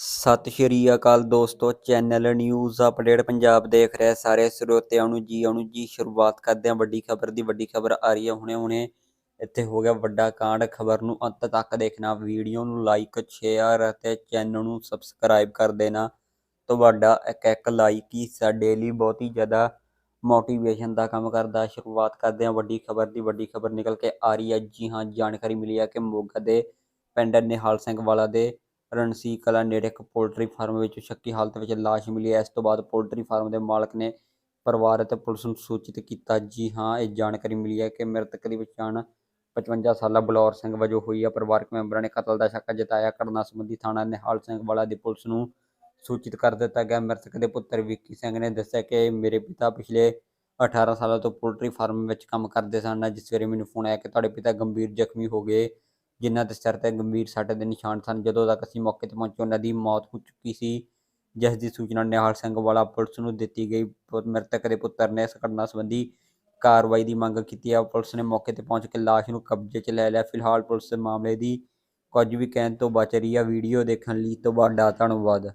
ਸਤਿ ਸ਼੍ਰੀ ਅਕਾਲ ਦੋਸਤੋ, channel news update Punjab ਦੇਖ ਰਹੇ ਸਾਰੇ ਸਰੋਤਿਆਂ ਨੂੰ ਜੀ, ਆਉਣ ਜੀ, ਸ਼ੁਰੂਆਤ ਕਰਦੇ ਹਾਂ ਵੱਡੀ ਖਬਰ ਦੀ, ਵੱਡੀ ਖਬਰ ਆ ਰਹੀ ਹੈ ਹੁਣੇ ਹੁਣੇ। ਇੱਥੇ ਹੋ ਗਿਆ ਵੱਡਾ ਕਾਂਡ, ਖਬਰ ਨੂੰ ਅੰਤ ਤੱਕ ਦੇਖਣਾ, ਵੀਡੀਓ ਨੂੰ ਲਾਈਕ ਸ਼ੇਅਰ ਅਤੇ ਚੈਨਲ ਨੂੰ ਸਬਸਕ੍ਰਾਈਬ ਕਰ ਦੇਣਾ। ਤੁਹਾਡਾ ਇੱਕ ਇੱਕ ਲਾਈਕ ਹੀ ਸਾਡੇ ਲਈ ਬਹੁਤ ਹੀ ਜ਼ਿਆਦਾ ਮੋਟੀਵੇਸ਼ਨ ਦਾ ਕੰਮ ਕਰਦਾ। ਸ਼ੁਰੂਆਤ ਕਰਦੇ ਹਾਂ ਵੱਡੀ ਖਬਰ ਦੀ, ਵੱਡੀ ਖਬਰ ਨਿਕਲ ਕੇ ਆ ਰਹੀ ਹੈ। ਜੀ ਹਾਂ, ਜਾਣਕਾਰੀ ਮਿਲੀ ਹੈ ਕਿ ਮੋਗਾ ਦੇ ਪਿੰਡ ਨਿਹਾਲ ਸਿੰਘ ਵਾਲਾ ਦੇ ਰਣਸੀ ਕਲਾ ਨੇੜੇ ਇੱਕ ਪੋਲਟਰੀ ਫਾਰਮ ਵਿੱਚ ਸ਼ੱਕੀ ਹਾਲਤ ਵਿੱਚ ਲਾਸ਼ ਮਿਲੀ ਹੈ। ਇਸ ਤੋਂ ਬਾਅਦ ਪੋਲਟਰੀ ਫਾਰਮ ਦੇ ਮਾਲਕ ਨੇ ਪਰਿਵਾਰ ਅਤੇ ਪੁਲਿਸ ਨੂੰ ਸੂਚਿਤ ਕੀਤਾ। ਜੀ ਹਾਂ, ਇਹ ਜਾਣਕਾਰੀ ਮਿਲੀ ਹੈ ਕਿ ਮ੍ਰਿਤਕ ਦੀ ਪਛਾਣ 55 ਸਾਲਾ ਬਲੌਰ ਸਿੰਘ ਵਜੋਂ ਹੋਈ ਹੈ। ਪਰਿਵਾਰਕ ਮੈਂਬਰਾਂ ਨੇ ਕਤਲ ਦਾ ਸ਼ੱਕ ਜਤਾਇਆ। ਘਟਨਾ ਸੰਬੰਧੀ ਥਾਣਾ ਨਿਹਾਲ ਸਿੰਘ ਵਾਲਾ ਦੀ ਪੁਲਿਸ ਨੂੰ ਸੂਚਿਤ ਕਰ ਦਿੱਤਾ ਗਿਆ। ਮ੍ਰਿਤਕ ਦੇ ਪੁੱਤਰ ਵਿੱਕੀ ਸਿੰਘ ਨੇ ਦੱਸਿਆ ਕਿ ਮੇਰੇ ਪਿਤਾ ਪਿਛਲੇ 18 ਸਾਲਾਂ ਤੋਂ ਪੋਲਟਰੀ ਫਾਰਮ ਵਿੱਚ ਕੰਮ ਕਰਦੇ ਸਨ। ਜਿਸ ਵੇਲੇ ਮੈਨੂੰ ਫੋਨ ਆਇਆ ਕਿ ਤੁਹਾਡੇ ਪਿਤਾ ਗੰਭੀਰ ਜ਼ਖਮੀ ਹੋ ਗਏ। ਜਿਨ੍ਹਾਂ ਦੇ ਸਿਰ ਤੇ ਗੰਭੀਰ ਸੱਟ ਦੇ ਨਿਸ਼ਾਨ ਸਨ। ਜਦੋਂ ਤੱਕ ਅਸੀਂ ਮੌਕੇ ਤੇ ਪਹੁੰਚੇ, ਉਹਨਾਂ ਦੀ ਮੌਤ ਹੋ ਚੁੱਕੀ ਸੀ। ਜਿਸ ਦੀ ਸੂਚਨਾ ਨਿਹਾਲ ਸਿੰਘ ਵਾਲਾ ਪੁਲਿਸ ਨੂੰ ਦਿੱਤੀ ਗਈ। ਮ੍ਰਿਤਕ ਦੇ ਪੁੱਤਰ ਨੇ ਇਸ ਘਟਨਾ ਸੰਬੰਧੀ ਕਾਰਵਾਈ ਦੀ ਮੰਗ ਕੀਤੀ ਹੈ ਪੁਲਿਸ ਨੇ ਮੌਕੇ ਤੇ ਪਹੁੰਚ ਕੇ ਲਾਸ਼ ਨੂੰ ਕਬਜ਼ੇ 'ਚ ਲੈ ਲਿਆ। ਫਿਲਹਾਲ ਪੁਲਿਸ ਮਾਮਲੇ ਦੀ ਕੁਝ ਵੀ ਕਹਿਣ ਤੋਂ ਬਚ ਰਹੀ ਹੈ ਵੀਡੀਓ ਦੇਖਣ ਲਈ ਤੁਹਾਡਾ ਧੰਨਵਾਦ।